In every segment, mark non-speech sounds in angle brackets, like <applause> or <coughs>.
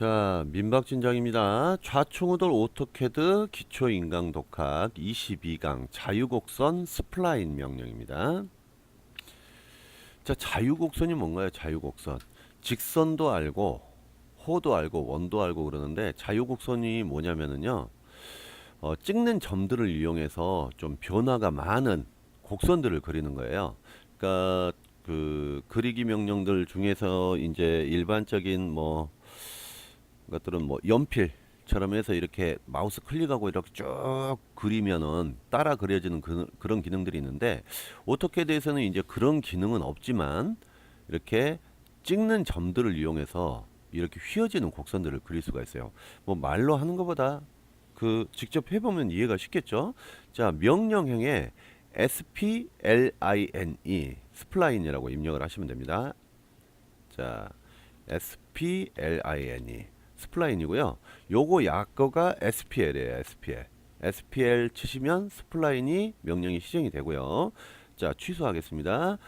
자, 민박진장입니다. 좌충우돌 오토캐드 기초인강 독학 22강 자유곡선 스플라인 명령입니다. 자, 자유곡선이 뭔가요? 자유곡선. 직선도 알고 호도 알고 원도 알고 그러는데 자유곡선이 뭐냐면은요. 어, 찍는 점들을 이용해서 좀 변화가 많은 곡선들을 그리는 거예요. 그러니까 그 그리기 명령들 중에서 이제 일반적인 뭐 것들은 뭐 연필처럼 해서 이렇게 마우스 클릭하고 이렇게 쭉 그리면은 따라 그려지는 그, 그런 기능들이 있는데 오토캐드에서는 이제 그런 기능은 없지만 이렇게 찍는 점들을 이용해서 이렇게 휘어지는 곡선들을 그릴 수가 있어요. 뭐 말로 하는 것보다 그 직접 해보면 이해가 쉽겠죠. 자 명령형에 SPLINE 스플라인이라고 입력을 하시면 됩니다. 자 SPLINE 스플라인이고요. 요거 약거가 SPL이에요. SPL. SPL 치시면 스플라인이 명령이 시정이 되고요. 자 취소하겠습니다.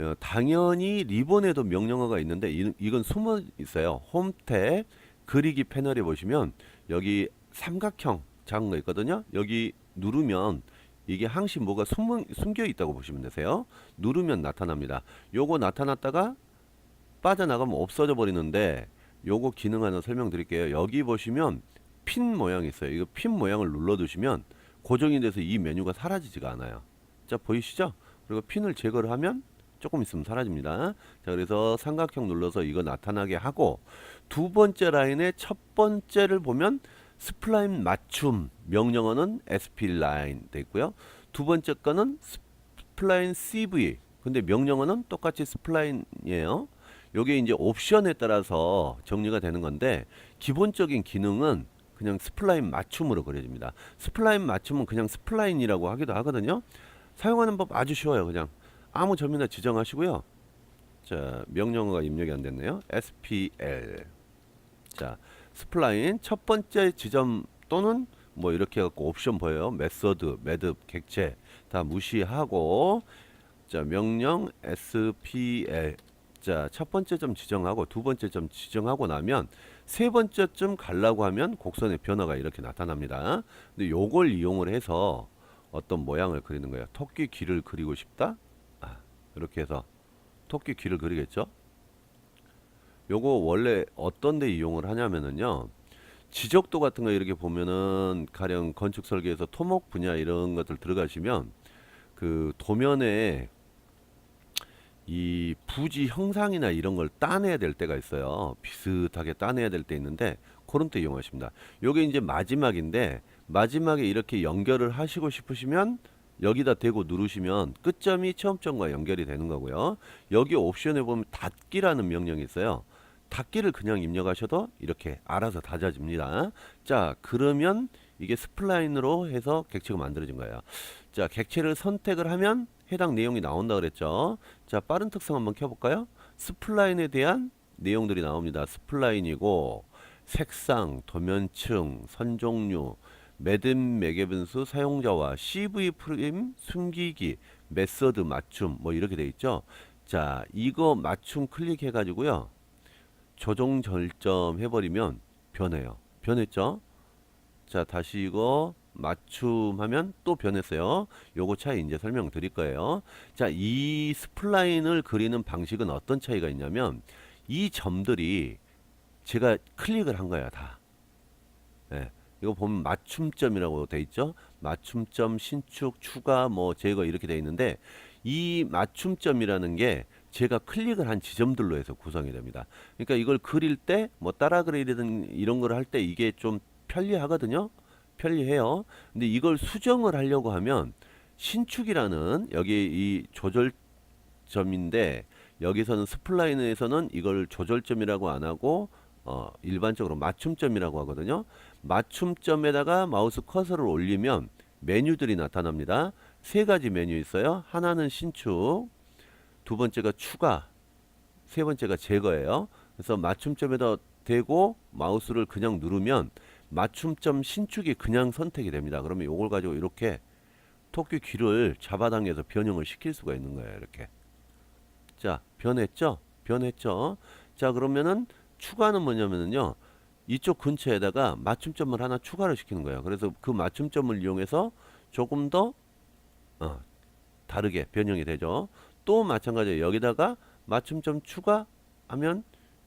어, 당연히 리본에도 명령어가 있는데 이, 이건 숨어 있어요. 홈탭 그리기 패널에 보시면 여기 삼각형 작은 거 있거든요. 여기 누르면 이게 항시 뭐가 숨, 숨겨 있다고 보시면 되세요. 누르면 나타납니다. 요거 나타났다가 빠져나가면 없어져 버리는데 요거 기능 하나 설명드릴게요. 여기 보시면 핀 모양이 있어요. 이거 핀 모양을 눌러두시면 고정이 돼서 이 메뉴가 사라지지가 않아요. 자 보이시죠? 그리고 핀을 제거를 하면 조금 있으면 사라집니다. 자 그래서 삼각형 눌러서 이거 나타나게 하고 두 번째 라인의 첫 번째를 보면 스플라인 맞춤 명령어는 SP 라인 돼 있고요. 두 번째 거는 스플라인 CV 근데 명령어는 똑같이 스플라인이에요. 요게 이제 옵션에 따라서 정리가 되는 건데 기본적인 기능은 그냥 스플라인 맞춤으로 그려집니다. 스플라인 맞춤은 그냥 스플라인이라고 하기도 하거든요. 사용하는 법 아주 쉬워요. 그냥 아무 점이나 지정하시고요. 자, 명령어가 입력이 안 됐네요. SPL. 자, 스플라인 첫 번째 지점 또는 뭐 이렇게 해갖고 옵션 보여요. 메서드, 매듭, 객체 다 무시하고 자, 명령 SPL 자, 첫 번째 점 지정하고 두 번째 점 지정하고 나면 세 번째 점 가려고 하면 곡선의 변화가 이렇게 나타납니다. 근데 요걸 이용을 해서 어떤 모양을 그리는 거예요. 토끼 귀를 그리고 싶다? 아, 이렇게 해서 토끼 귀를 그리겠죠? 요거 원래 어떤 데 이용을 하냐면은요. 지적도 같은 거 이렇게 보면은 가령 건축 설계에서 토목 분야 이런 것들 들어가시면 그 도면에 이 부지 형상이나 이런 걸 따내야 될 때가 있어요. 비슷하게 따내야 될 때 있는데 그런 때 이용하십니다. 요게 이제 마지막인데 마지막에 이렇게 연결을 하시고 싶으시면 여기다 대고 누르시면 끝점이 처음 점과 연결이 되는 거고요. 여기 옵션에 보면 닫기라는 명령이 있어요. 닫기를 그냥 입력하셔도 이렇게 알아서 닫아집니다. 자, 그러면 이게 스플라인으로 해서 객체가 만들어진 거예요. 자, 객체를 선택을 하면 해당 내용이 나온다 그랬죠. 자, 빠른 특성 한번 켜볼까요? 스플라인에 대한 내용들이 나옵니다. 스플라인이고 색상, 도면층, 선 종류, 매듭 매개 분수 사용자와 CV 프레임 숨기기, 메서드 맞춤 뭐 이렇게 돼 있죠. 자, 이거 맞춤 클릭해 가지고요. 조정 절점 해버리면 변해요. 변했죠? 자, 다시 이거 맞춤하면 또 변했어요. 요거 차이 이제 설명드릴 거예요. 자, 이 스플라인을 그리는 방식은 어떤 차이가 있냐면 이 점들이 제가 클릭을 한 거야, 다. 예. 이거 보면 맞춤점이라고 돼 있죠? 맞춤점, 신축, 추가, 뭐 제거 이렇게 돼 있는데 이 맞춤점이라는 게 제가 클릭을 한 지점들로 해서 구성이 됩니다. 그러니까 이걸 그릴 때 뭐 따라 그리든 이런 걸 할 때 이게 좀 편리하거든요. 편리해요. 근데 이걸 수정을 하려고 하면 신축이라는 여기 이 조절점인데 여기서는 스플라인에서는 이걸 조절점이라고 안 하고 어 일반적으로 맞춤점이라고 하거든요. 맞춤점에다가 마우스 커서를 올리면 메뉴들이 나타납니다. 세 가지 메뉴 있어요. 하나는 신축, 두 번째가 추가, 세 번째가 제거예요. 그래서 맞춤점에다 대고 마우스를 그냥 누르면 맞춤점 신축이 그냥 선택이 됩니다. 그러면 이걸 가지고 이렇게 토끼 귀를 잡아당겨서 변형을 시킬 수가 있는 거예요. 이렇게. 자, 변했죠? 변했죠? 자, 그러면은 추가는 뭐냐면은요. 이쪽 근처에다가 맞춤점을 하나 추가를 시키는 거예요. 그래서 그 맞춤점을 이용해서 조금 더 어, 다르게 변형이 되죠. 또 마찬가지예요. 여기다가 맞춤점 추가하면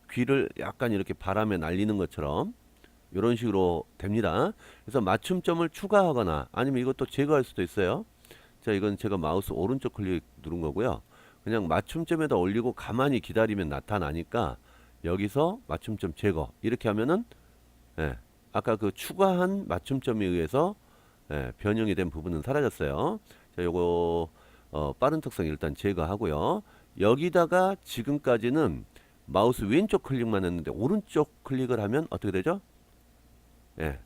귀를 약간 이렇게 바람에 날리는 것처럼 이런 식으로 됩니다. 그래서 맞춤점을 추가하거나 아니면 이것도 제거할 수도 있어요. 자, 이건 제가 마우스 오른쪽 클릭 누른 거고요. 그냥 맞춤점에다 올리고 가만히 기다리면 나타나니까 여기서 맞춤점 제거 이렇게 하면은 예, 아까 그 추가한 맞춤점에 의해서 예, 변형이 된 부분은 사라졌어요. 자, 요거 어, 빠른 특성 일단 제거하고요. 여기다가 지금까지는 마우스 왼쪽 클릭만 했는데 오른쪽 클릭을 하면 어떻게 되죠? 예,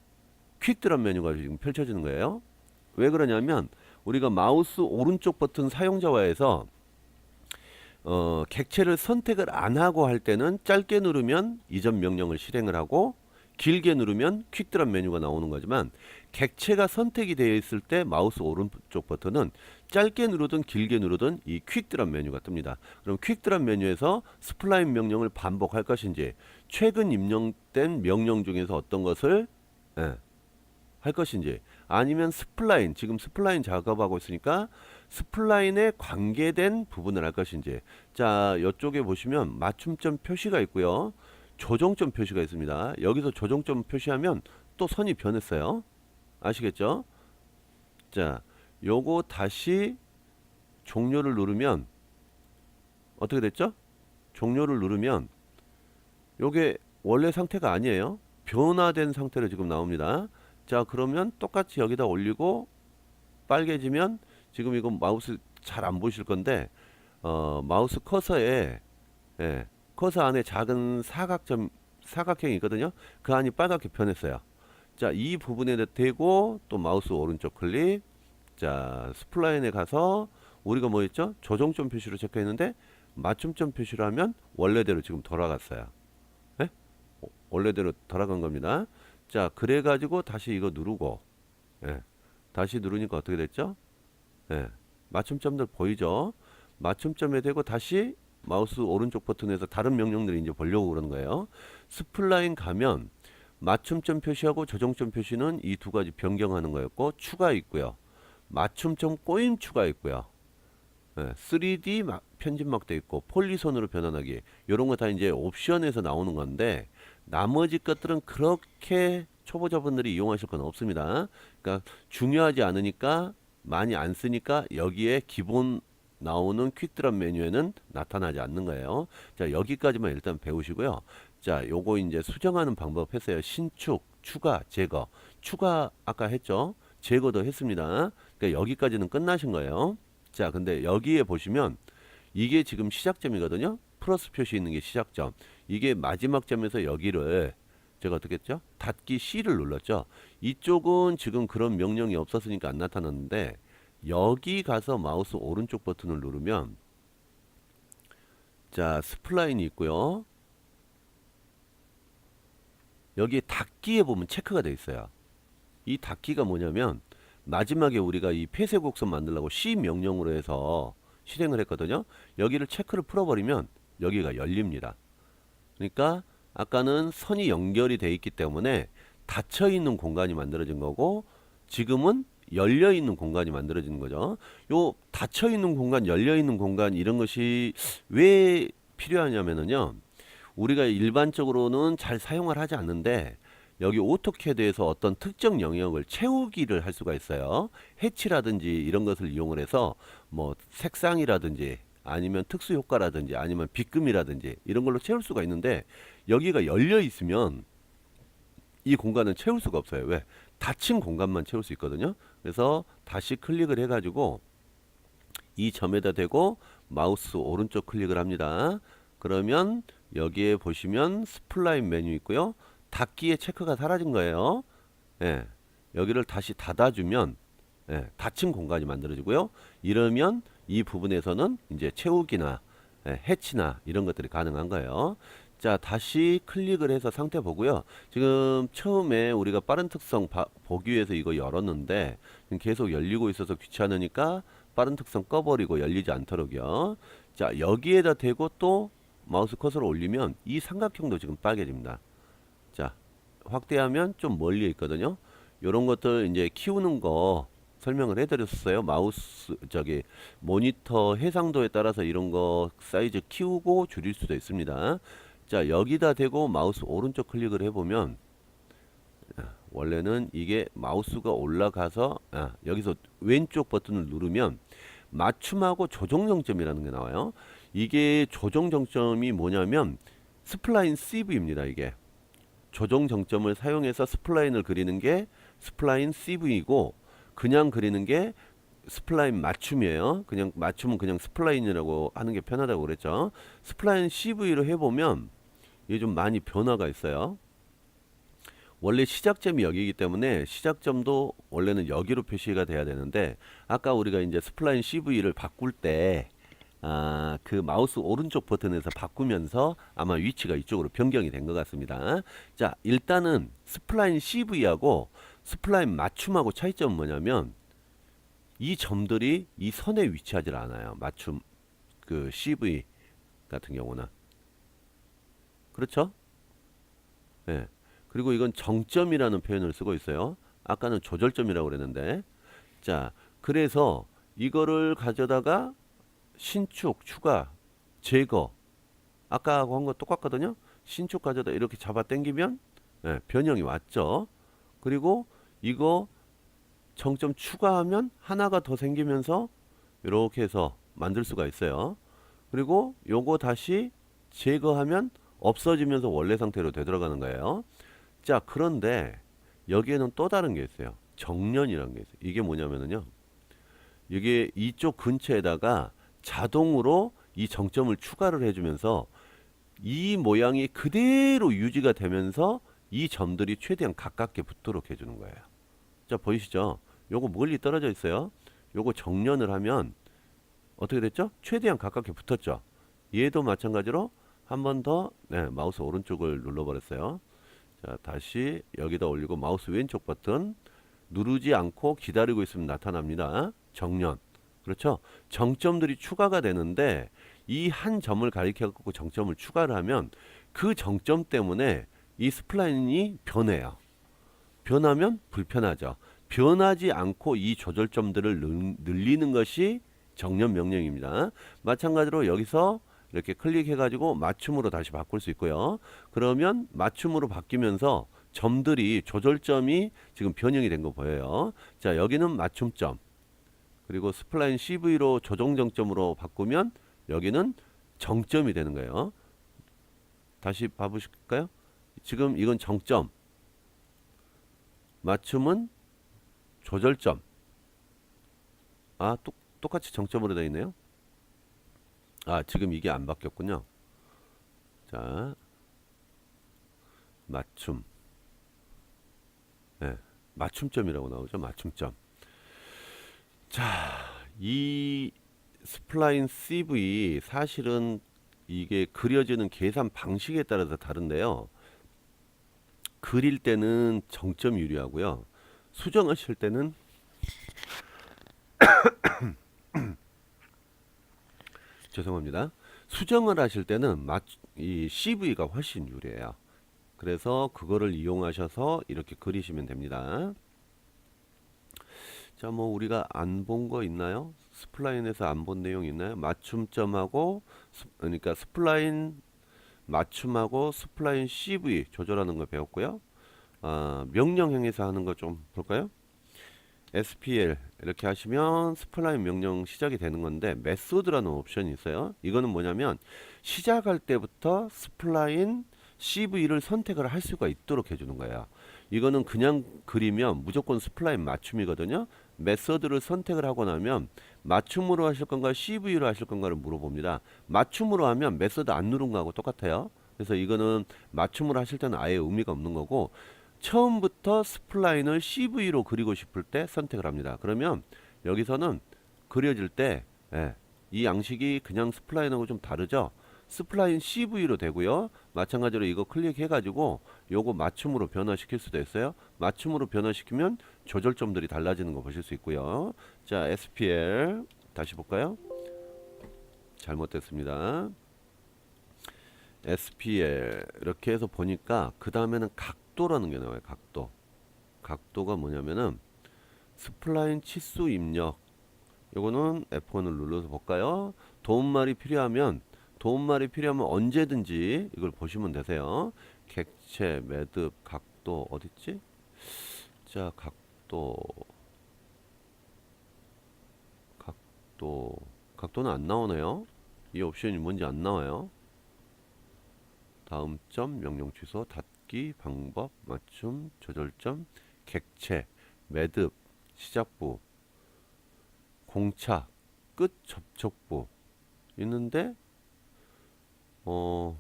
퀵드랍 메뉴가 지금 펼쳐지는 거예요. 왜 그러냐면 우리가 마우스 오른쪽 버튼 사용자와에서 어, 객체를 선택을 안 하고 할 때는 짧게 누르면 이전 명령을 실행을 하고 길게 누르면 퀵드랍 메뉴가 나오는 거지만 객체가 선택이 되어 있을 때 마우스 오른쪽 버튼은 짧게 누르든 길게 누르든 이 퀵드랍 메뉴가 뜹니다. 그럼 퀵드랍 메뉴에서 스플라인 명령을 반복할 것인지 최근 입력된 명령 중에서 어떤 것을 예, 할 것인지 아니면 스플라인 지금 스플라인 작업하고 있으니까 스플라인에 관계된 부분을 할 것인지. 자 이쪽에 보시면 맞춤점 표시가 있고요. 조정점 표시가 있습니다. 여기서 조정점 표시하면 또 선이 변했어요. 아시겠죠? 자 요거 다시 종료를 누르면 어떻게 됐죠? 종료를 누르면 요게 원래 상태가 아니에요 변화된 상태로 지금 나옵니다 자 그러면 똑같이 여기다 올리고 빨개지면 지금 이거 마우스 잘 안 보실 건데 어, 마우스 커서에 예, 커서 안에 작은 사각점 사각형이 있거든요. 그 안이 빨갛게 변했어요. 자, 이 부분에 대고 또 마우스 오른쪽 클릭. 자, 스플라인에 가서 우리가 뭐 했죠? 조정점 표시로 체크했는데 맞춤점 표시로 하면 원래대로 지금 돌아갔어요. 원래대로 돌아간 겁니다. 자, 그래 가지고 다시 이거 누르고 예. 다시 누르니까 어떻게 됐죠? 예. 맞춤점들 보이죠? 맞춤점에 대고 다시 마우스 오른쪽 버튼에서 다른 명령들을 이제 보려고 그러는 거예요. 스플라인 가면 맞춤점 표시하고 조정점 표시는 이 두 가지 변경하는 거였고 추가 있고요. 맞춤점 꼬임 추가 있고요. 예, 3D 마- 편집막도 있고 폴리손으로 변환하기 이런 거 다 이제 옵션에서 나오는 건데 나머지 것들은 그렇게 초보자분들이 이용하실 건 없습니다. 그러니까 중요하지 않으니까 많이 안 쓰니까 여기에 기본 나오는 퀵드랍 메뉴에는 나타나지 않는 거예요. 자, 여기까지만 일단 배우시고요. 자, 요거 이제 수정하는 방법 했어요. 신축, 추가, 제거. 추가 아까 했죠? 제거도 했습니다. 그러니까 여기까지는 끝나신 거예요. 자, 근데 여기에 보시면 이게 지금 시작점이거든요. 플러스 표시 있는 게 시작점. 이게 마지막 점에서 여기를 제가 어떻게 했죠? 닫기 C를 눌렀죠. 이쪽은 지금 그런 명령이 없었으니까 안 나타났는데 여기 가서 마우스 오른쪽 버튼을 누르면 자 스플라인이 있고요. 여기 닫기에 보면 체크가 되어 있어요. 이 닫기가 뭐냐면 마지막에 우리가 이 폐쇄 곡선 만들려고 C 명령으로 해서 실행을 했거든요. 여기를 체크를 풀어버리면 여기가 열립니다. 그러니까 아까는 선이 연결이 돼 있기 때문에 닫혀 있는 공간이 만들어진 거고 지금은 열려 있는 공간이 만들어지는 거죠. 요 닫혀 있는 공간, 열려 있는 공간 이런 것이 왜 필요하냐면은요. 우리가 일반적으로는 잘 사용을 하지 않는데 여기 오토캐드에서 어떤 특정 영역을 채우기를 할 수가 있어요. 해치라든지 이런 것을 이용을 해서 뭐 색상이라든지 아니면 특수 효과라든지 아니면 빗금이라든지 이런 걸로 채울 수가 있는데 여기가 열려 있으면 이 공간은 채울 수가 없어요. 왜? 닫힌 공간만 채울 수 있거든요. 그래서 다시 클릭을 해가지고 이 점에다 대고 마우스 오른쪽 클릭을 합니다. 그러면 여기에 보시면 스플라인 메뉴 있고요. 닫기의 체크가 사라진 거예요. 예. 여기를 다시 닫아주면 예, 닫힌 공간이 만들어지고요. 이러면 이 부분에서는 이제 채우기나 예, 해치나 이런 것들이 가능한 거예요. 자, 다시 클릭을 해서 상태 보고요. 지금 처음에 우리가 빠른 특성 바- 보기 위해서 이거 열었는데 계속 열리고 있어서 귀찮으니까 빠른 특성 꺼버리고 열리지 않도록요. 자, 여기에다 대고 또 마우스 커서를 올리면 이 삼각형도 지금 빨개집니다. 자, 확대하면 좀 멀리 있거든요. 요런 것들 이제 키우는 거 설명을 해드렸어요. 마우스 저기 모니터 해상도에 따라서 이런 거 사이즈 키우고 줄일 수도 있습니다. 자 여기다 대고 마우스 오른쪽 클릭을 해보면 아, 원래는 이게 마우스가 올라가서 아, 여기서 왼쪽 버튼을 누르면 맞춤하고 조정 정점이라는 게 나와요. 이게 조정 정점이 뭐냐면 스플라인 CV입니다. 이게 조정 정점을 사용해서 스플라인을 그리는 게 스플라인 CV이고 그냥 그리는 게 스플라인 맞춤이에요. 그냥 맞춤은 그냥 스플라인이라고 하는 게 편하다고 그랬죠. 스플라인 CV로 해보면 이게 좀 많이 변화가 있어요. 원래 시작점이 여기이기 때문에 시작점도 원래는 여기로 표시가 돼야 되는데 아까 우리가 이제 스플라인 CV를 바꿀 때 아, 그 마우스 오른쪽 버튼에서 바꾸면서 아마 위치가 이쪽으로 변경이 된 것 같습니다. 자, 일단은 스플라인 CV하고 스플라인 맞춤하고 차이점은 뭐냐면 이 점들이 이 선에 위치하지 않아요. 맞춤 그 CV 같은 경우는 그렇죠? 예. 그리고 이건 정점이라는 표현을 쓰고 있어요. 아까는 조절점이라고 그랬는데 자, 그래서 이거를 가져다가 신축, 추가, 제거 아까 하고 한 거 똑같거든요. 신축 가져다 이렇게 잡아 당기면 예, 변형이 왔죠. 그리고 이거 정점 추가하면 하나가 더 생기면서 이렇게 해서 만들 수가 있어요. 그리고 요거 다시 제거하면 없어지면서 원래 상태로 되돌아가는 거예요. 자, 그런데 여기에는 또 다른 게 있어요. 정년이라는 게 있어요. 이게 뭐냐면은요. 이게 이쪽 근처에다가 자동으로 이 정점을 추가를 해주면서 이 모양이 그대로 유지가 되면서 이 점들이 최대한 가깝게 붙도록 해주는 거예요. 자, 보이시죠? 요거 멀리 떨어져 있어요. 요거 정년을 하면 어떻게 됐죠? 최대한 가깝게 붙었죠. 얘도 마찬가지로 한 번 더 네, 마우스 오른쪽을 눌러버렸어요. 자, 다시 여기다 올리고 마우스 왼쪽 버튼 누르지 않고 기다리고 있으면 나타납니다. 정년. 그렇죠? 정점들이 추가가 되는데 이 한 점을 가리켜 갖고 정점을 추가를 하면 그 정점 때문에 이 스플라인이 변해요. 변하면 불편하죠. 변하지 않고 이 조절점들을 늘- 늘리는 것이 정년 명령입니다. 마찬가지로 여기서 이렇게 클릭해 가지고 맞춤으로 다시 바꿀 수 있고요. 그러면 맞춤으로 바뀌면서 점들이 조절점이 지금 변형이 된 거 보여요. 자, 여기는 맞춤점. 그리고 스플라인 CV로 조정 정점으로 바꾸면 여기는 정점이 되는 거예요. 다시 봐보실까요? 지금 이건 정점. 맞춤은 조절점. 아, 똑, 똑같이 정점으로 되어 있네요. 아, 지금 이게 안 바뀌었군요. 자, 맞춤. 네, 맞춤점이라고 나오죠. 맞춤점. 자, 이 스플라인 CV 사실은 이게 그려지는 계산 방식에 따라서 다른데요. 그릴 때는 정점 유리하고요. 수정하실 때는 <coughs> 죄송합니다. 수정을 하실 때는 맞, 이 CV가 훨씬 유리해요. 그래서 그거를 이용하셔서 이렇게 그리시면 됩니다. 자, 뭐 우리가 안 본 거 있나요? 스플라인에서 안 본 내용 있나요? 맞춤점하고 스- 그러니까 스플라인 맞춤하고 스플라인 CV 조절하는 거 배웠고요. 아, 명령형에서 하는 거 좀 볼까요? SPL 이렇게 하시면 스플라인 명령 시작이 되는 건데 메소드라는 옵션이 있어요. 이거는 뭐냐면 시작할 때부터 스플라인 CV를 선택을 할 수가 있도록 해주는 거예요. 이거는 그냥 그리면 무조건 스플라인 맞춤이거든요. 메서드를 선택을 하고 나면 맞춤으로 하실 건가 CV로 하실 건가를 물어봅니다. 맞춤으로 하면 메서드 안 누른 거하고 똑같아요. 그래서 이거는 맞춤으로 하실 때는 아예 의미가 없는 거고 처음부터 스플라인을 CV로 그리고 싶을 때 선택을 합니다. 그러면 여기서는 그려질 때 예, 이 양식이 그냥 스플라인하고 좀 다르죠. 스플라인 CV로 되고요. 마찬가지로 이거 클릭해 가지고 요거 맞춤으로 변화시킬 수도 있어요. 맞춤으로 변화시키면 조절점들이 달라지는 거 보실 수 있고요. 자, SPL 다시 볼까요? 잘못됐습니다. SPL 이렇게 해서 보니까 그 다음에는 각 각도라는 게 나와요. 각도. 각도가 뭐냐면은 스플라인 치수 입력. 요거는 F1을 눌러서 볼까요? 도움말이 필요하면 도움말이 필요하면 언제든지 이걸 보시면 되세요. 객체, 매듭, 각도 어딨지? 자, 각도 각도 각도는 안 나오네요. 이 옵션이 뭔지 안 나와요. 다음 점, 명령 취소, 닫기, 방법, 맞춤, 조절점, 객체, 매듭, 시작부, 공차, 끝 접촉부 있는데 어,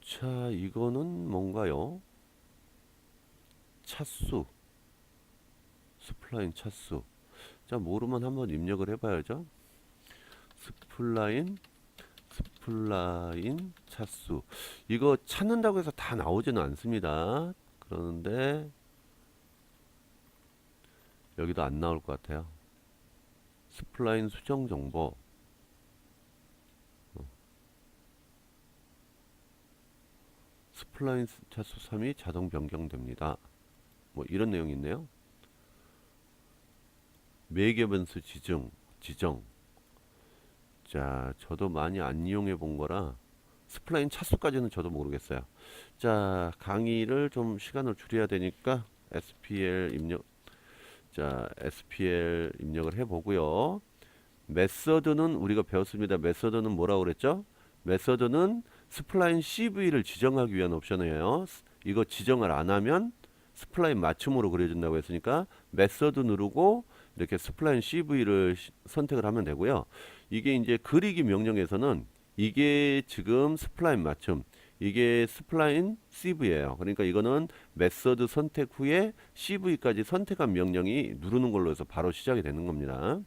자, 이거는 뭔가요? 차수, 스플라인 차수. 자, 모르면 한번 입력을 해봐야죠. 스플라인, 스플라인 차수. 이거 찾는다고 해서 다 나오지는 않습니다. 그러는데 여기도 안 나올 것 같아요. 스플라인 수정 정보. 어. 스플라인 차수 3이 자동 변경됩니다. 뭐 이런 내용이 있네요. 매개 변수 지정, 지정. 자, 저도 많이 안 이용해 본 거라 스플라인 차수까지는 저도 모르겠어요. 자, 강의를 좀 시간을 줄여야 되니까 SPL 입력 자, SPL 입력을 해 보고요. 메서드는 우리가 배웠습니다. 메서드는 뭐라고 그랬죠? 메서드는 스플라인 CV를 지정하기 위한 옵션이에요. 이거 지정을 안 하면 스플라인 맞춤으로 그려준다고 했으니까 메서드 누르고 이렇게 스플라인 CV를 선택을 하면 되고요. 이게 이제 그리기 명령에서는 이게 지금 스플라인 맞춤 이게 스플라인 CV예요. 그러니까 이거는 메서드 선택 후에 CV까지 선택한 명령이 누르는 걸로 해서 바로 시작이 되는 겁니다.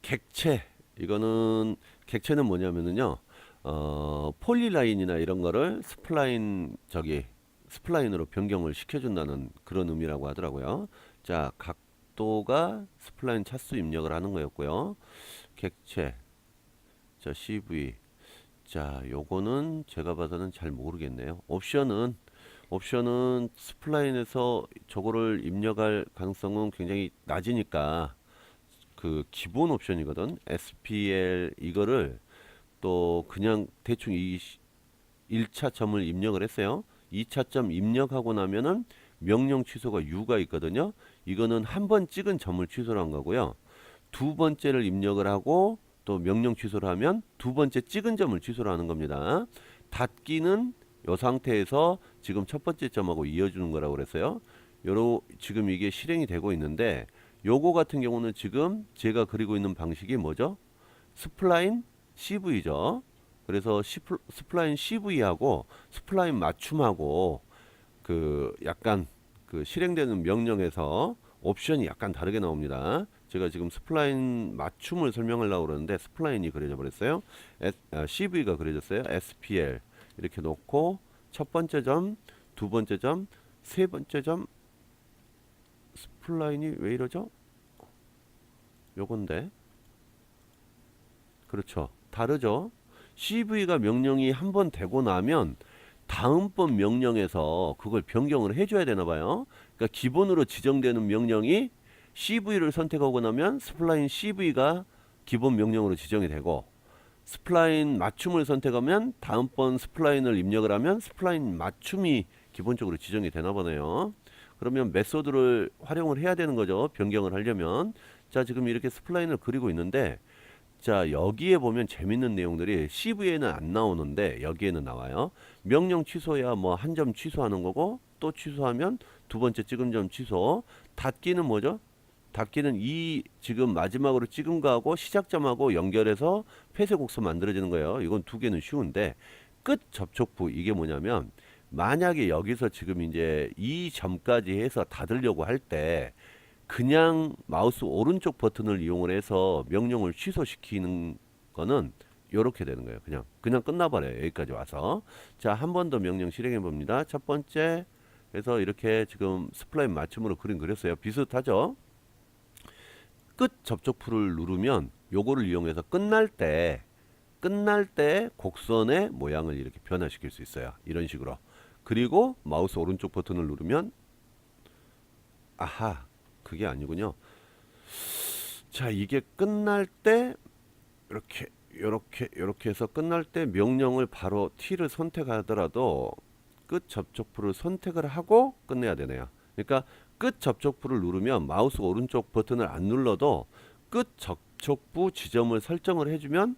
객체 이거는 객체는 뭐냐면은요. 어, 폴리라인이나 이런 거를 스플라인 저기 스플라인으로 변경을 시켜준다는 그런 의미라고 하더라고요. 자, 각도가 스플라인 차수 입력을 하는 거였고요. 객체, 자 CV, 자, 요거는 제가 봐서는 잘 모르겠네요. 옵션은 옵션은 스플라인에서 저거를 입력할 가능성은 굉장히 낮으니까 그 기본 옵션이거든. SPL 이거를 또 그냥 대충 이 1차 점을 입력을 했어요. 2차 점 입력하고 나면은 명령 취소가 U가 있거든요. 이거는 한 번 찍은 점을 취소를 한 거고요. 두 번째를 입력을 하고 또 명령 취소를 하면 두 번째 찍은 점을 취소를 하는 겁니다. 닫기는 이 상태에서 지금 첫 번째 점하고 이어주는 거라고 그랬어요. 요로 지금 이게 실행이 되고 있는데 요거 같은 경우는 지금 제가 그리고 있는 방식이 뭐죠? 스플라인 CV죠. 그래서 스플라인 CV하고 스플라인 맞춤하고 그 약간 그 실행되는 명령에서 옵션이 약간 다르게 나옵니다. 제가 지금 스플라인 맞춤을 설명하려고 그러는데 스플라인이 그려져 버렸어요. S, 아, CV가 그려졌어요. SPL 이렇게 놓고 첫 번째 점, 두 번째 점, 세 번째 점 스플라인이 왜 이러죠? 요건데 그렇죠. 다르죠. CV가 명령이 한 번 되고 나면 다음번 명령에서 그걸 변경을 해줘야 되나 봐요. 그러니까 기본으로 지정되는 명령이 CV를 선택하고 나면 스플라인 CV가 기본 명령으로 지정이 되고 스플라인 맞춤을 선택하면 다음번 스플라인을 입력을 하면 스플라인 맞춤이 기본적으로 지정이 되나 보네요. 그러면 메소드를 활용을 해야 되는 거죠. 변경을 하려면. 자, 지금 이렇게 스플라인을 그리고 있는데 자, 여기에 보면 재밌는 내용들이 CV에는 안 나오는데 여기에는 나와요. 명령 취소야 뭐 한 점 취소하는 거고 또 취소하면 두 번째 찍은 점 취소. 닫기는 뭐죠? 닫기는 이 지금 마지막으로 찍은 거하고 시작점하고 연결해서 폐쇄 곡선 만들어지는 거예요. 이건 두 개는 쉬운데 끝 접촉부 이게 뭐냐면 만약에 여기서 지금 이제 이 점까지 해서 닫으려고 할 때 그냥 마우스 오른쪽 버튼을 이용을 해서 명령을 취소시키는 거는 요렇게 되는 거예요. 그냥 그냥 끝나버려요. 여기까지 와서 자 한 번 더 명령 실행해 봅니다. 첫 번째 그래서 이렇게 지금 스플라인 맞춤으로 그림 그렸어요. 비슷하죠? 끝 접촉부를 누르면 요거를 이용해서 끝날 때 끝날 때 곡선의 모양을 이렇게 변화시킬 수 있어요. 이런 식으로. 그리고 마우스 오른쪽 버튼을 누르면 아하 그게 아니군요. 자 이게 끝날 때 이렇게 이렇게 이렇게 해서 끝날 때 명령을 바로 T를 선택하더라도 끝 접촉부를 선택을 하고 끝내야 되네요. 그러니까 끝 접촉부를 누르면 마우스 오른쪽 버튼을 안 눌러도 끝 접촉부 지점을 설정을 해주면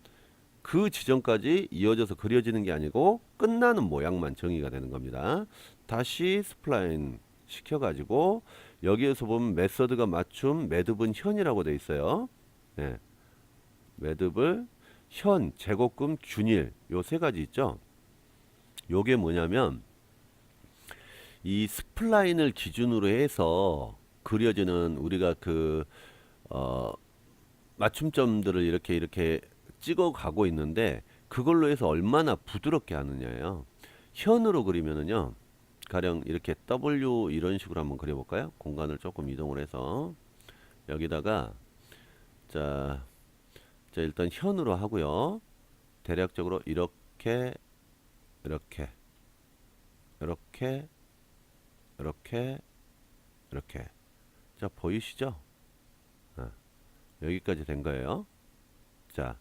그 지점까지 이어져서 그려지는 게 아니고 끝나는 모양만 정의가 되는 겁니다. 다시 스플라인 시켜가지고 여기에서 보면 메서드가 맞춤, 매듭은 현이라고 돼 있어요. 예. 매듭을 현, 제곱금, 균일 요 세 가지 있죠. 요게 뭐냐면 이 스플라인을 기준으로 해서 그려지는 우리가 그 어, 맞춤점들을 이렇게 이렇게 찍어 가고 있는데 그걸로 해서 얼마나 부드럽게 하느냐예요. 현으로 그리면은요. 가령 이렇게 W 이런 식으로 한번 그려 볼까요? 공간을 조금 이동을 해서 여기다가 자, 자 일단 현으로 하고요. 대략적으로 이렇게 이렇게 이렇게 이렇게 이렇게 자 보이시죠? 아, 여기까지 된 거예요. 자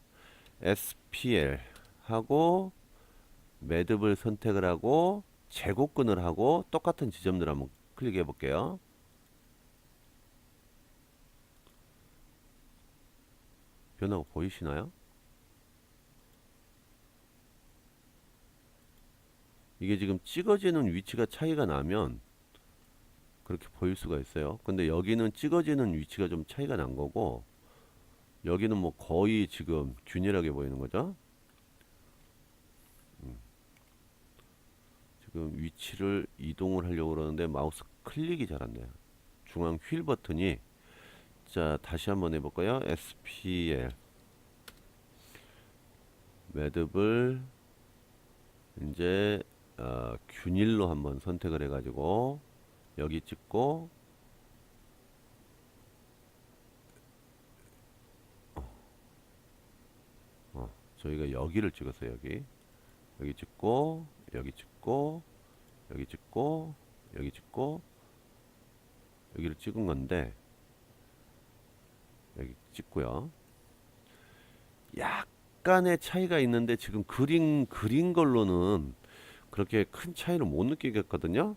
SPL 하고 매듭을 선택을 하고 제곱근을 하고 똑같은 지점들 한번 클릭해 볼게요. 변화가 보이시나요? 이게 지금 찍어지는 위치가 차이가 나면 그렇게 보일 수가 있어요. 근데 여기는 찍어지는 위치가 좀 차이가 난 거고 여기는 뭐 거의 지금 균일하게 보이는 거죠. 지금 위치를 이동을 하려고 그러는데 마우스 클릭이 잘 안 돼요. 중앙 휠 버튼이 자 다시 한번 해볼까요? SPL 매듭을 이제 어, 균일로 한번 선택을 해가지고 여기 찍고 어, 저희가 여기를 찍었어요 여기 여기 찍고 여기 찍고 여기 찍고 여기 찍고 여기를 찍은 건데 여기 찍고요. 약간의 차이가 있는데 지금 그린 그린 걸로는 그렇게 큰 차이를 못 느끼겠거든요.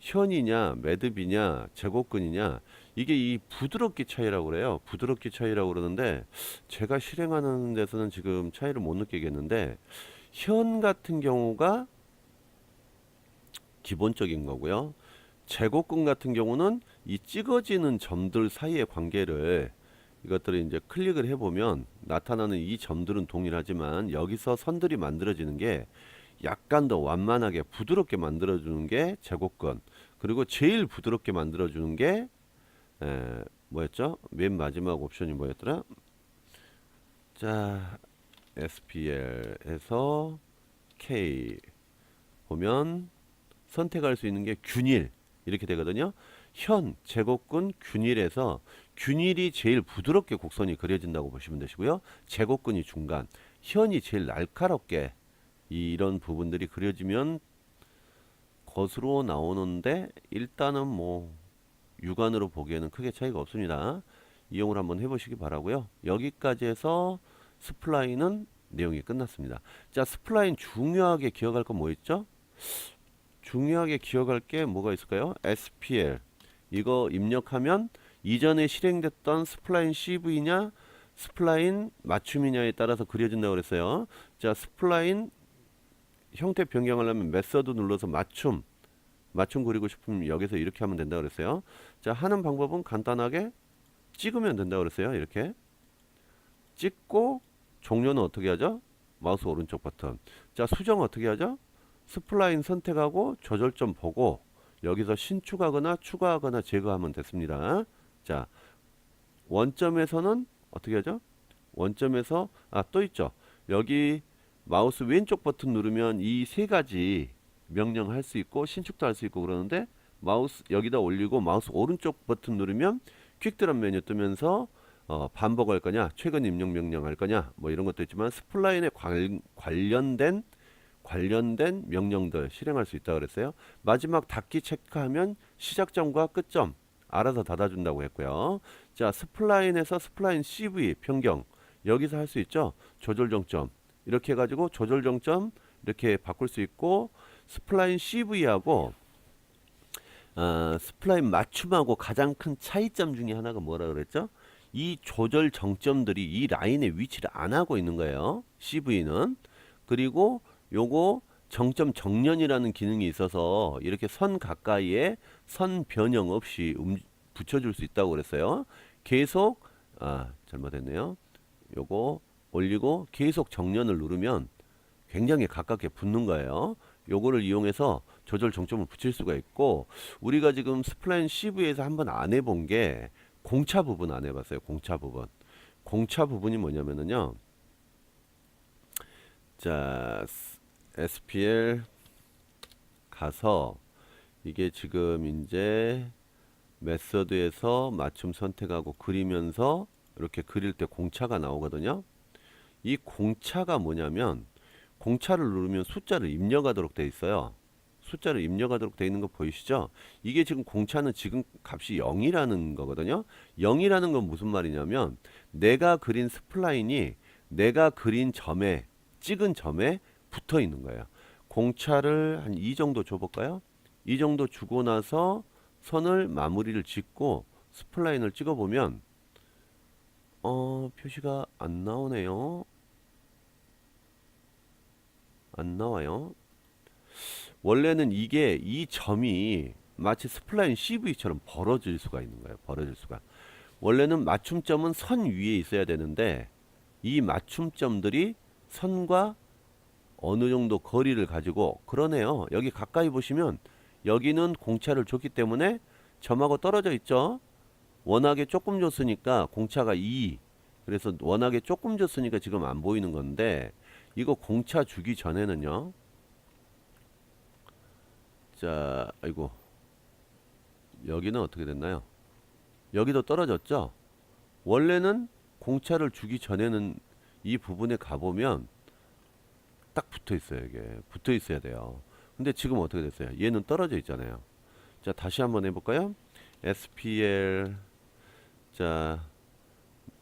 현이냐 매듭이냐 제곱근이냐 이게 이 부드럽기 차이라고 그래요. 부드럽기 차이라고 그러는데 제가 실행하는 데서는 지금 차이를 못 느끼겠는데 현 같은 경우가 기본적인 거고요 제곱근 같은 경우는 이 찍어지는 점들 사이의 관계를 이것들을 이제 클릭을 해보면 나타나는 이 점들은 동일하지만 여기서 선들이 만들어지는 게 약간 더 완만하게 부드럽게 만들어주는 게 제곱근 그리고 제일 부드럽게 만들어주는 게 에, 뭐였죠? 맨 마지막 옵션이 뭐였더라? 자 SPL에서 K 보면 선택할 수 있는 게 균일 이렇게 되거든요. 현 제곱근 균일에서 균일이 제일 부드럽게 곡선이 그려진다고 보시면 되시고요. 제곱근이 중간, 현이 제일 날카롭게 이런 부분들이 그려지면 것으로 나오는데 일단은 뭐 육안으로 보기에는 크게 차이가 없습니다. 이용을 한번 해보시기 바라고요. 여기까지 해서 스플라인은 내용이 끝났습니다. 자, 스플라인 중요하게 기억할 건뭐 있죠? 중요하게 기억할 게 뭐가 있을까요? SPL 이거 입력하면 이전에 실행됐던 스플라인 CV냐 스플라인 맞춤이냐에 따라서 그려진다고 그랬어요. 자, 스플라인 형태 변경하려면 메서드 눌러서 맞춤 맞춤 그리고 싶으면 여기서 이렇게 하면 된다고 그랬어요. 자, 하는 방법은 간단하게 찍으면 된다고 그랬어요. 이렇게 찍고 종료는 어떻게 하죠? 마우스 오른쪽 버튼. 자, 수정 어떻게 하죠? 스플라인 선택하고 조절점 보고 여기서 신축하거나 추가하거나 제거하면 됐습니다. 자, 원점에서는 어떻게 하죠? 원점에서 아 또 있죠. 여기 마우스 왼쪽 버튼 누르면 이 세 가지 명령 할 수 있고 신축도 할 수 있고 그러는데 마우스 여기다 올리고 마우스 오른쪽 버튼 누르면 퀵 드랍 메뉴 뜨면서 어, 반복할 거냐, 최근 입력 명령 할 거냐, 뭐 이런 것도 있지만 스플라인에 관, 관련된 관련된 명령들 실행할 수 있다 그랬어요. 마지막 닫기 체크하면 시작점과 끝점 알아서 닫아준다고 했고요. 자, 스플라인에서 스플라인 CV 변경 여기서 할 수 있죠. 조절 정점 이렇게 해가지고 조절 정점 이렇게 바꿀 수 있고 스플라인 CV하고 어, 스플라인 맞춤하고 가장 큰 차이점 중에 하나가 뭐라 그랬죠? 이 조절 정점들이 이 라인의 위치를 안 하고 있는 거예요. CV는 그리고 요거 정점 정렬이라는 기능이 있어서 이렇게 선 가까이에 선 변형 없이 음, 붙여줄 수 있다고 그랬어요. 계속 아 잘못했네요. 요거 올리고 계속 정렬을 누르면 굉장히 가깝게 붙는 거예요. 요거를 이용해서 조절 정점을 붙일 수가 있고 우리가 지금 스플라인 CV에서 한번 안 해본 게 공차 부분 안 해봤어요. 공차 부분. 공차 부분이 뭐냐면은요. 자 SPL 가서 이게 지금 이제 메서드에서 맞춤 선택하고 그리면서 이렇게 그릴 때 공차가 나오거든요. 이 공차가 뭐냐면 공차를 누르면 숫자를 입력하도록 돼 있어요. 숫자를 입력하도록 돼 있는 거 보이시죠? 이게 지금 공차는 지금 값이 0이라는 거거든요. 0이라는 건 무슨 말이냐면 내가 그린 스플라인이 내가 그린 점에 찍은 점에 붙어 있는 거예요. 공차를 한 이 정도 줘볼까요? 이 정도 주고 나서 선을 마무리를 짓고 스플라인을 찍어보면 어 표시가 안 나오네요. 안 나와요. 원래는 이게 이 점이 마치 스플라인 CV처럼 벌어질 수가 있는 거예요. 벌어질 수가. 원래는 맞춤점은 선 위에 있어야 되는데 이 맞춤점들이 선과 어느 정도 거리를 가지고 그러네요. 여기 가까이 보시면 여기는 공차를 줬기 때문에 점하고 떨어져 있죠. 워낙에 조금 줬으니까 공차가 2 그래서 워낙에 조금 줬으니까 지금 안 보이는 건데 이거 공차 주기 전에는요. 자, 아이고. 여기는 어떻게 됐나요? 여기도 떨어졌죠? 원래는 공차를 주기 전에는 이 부분에 가보면 딱 붙어 있어요, 이게. 붙어 있어야 돼요. 근데 지금 어떻게 됐어요? 얘는 떨어져 있잖아요. 자, 다시 한번 해볼까요? SPL. 자,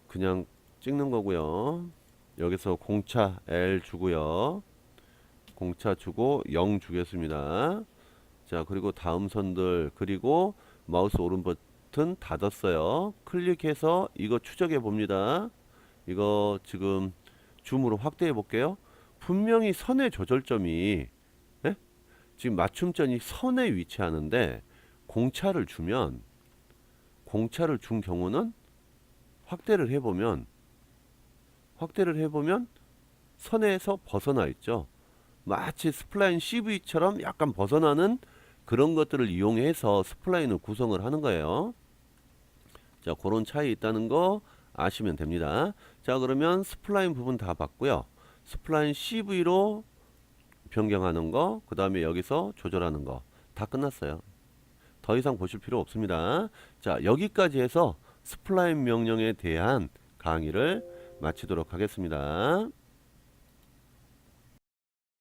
그냥 찍는 거고요. 여기서 공차 L 주고요. 공차 주고 0 주겠습니다. 자, 그리고 다음 선들 그리고 마우스 오른 버튼 닫았어요. 클릭해서 이거 추적해 봅니다. 이거 지금 줌으로 확대해 볼게요. 분명히 선의 조절점이 예? 지금 맞춤점이 선에 위치하는데 공차를 주면 공차를 준 경우는 확대를 해보면 확대를 해보면 선에서 벗어나 있죠. 마치 스플라인 CV처럼 약간 벗어나는 그런 것들을 이용해서 스플라인을 구성을 하는 거예요. 자, 그런 차이 있다는 거 아시면 됩니다. 자, 그러면 스플라인 부분 다 봤고요. 스플라인 CV로 변경하는 거, 그 다음에 여기서 조절하는 거 다 끝났어요. 더 이상 보실 필요 없습니다. 자, 여기까지 해서 스플라인 명령에 대한 강의를 마치도록 하겠습니다.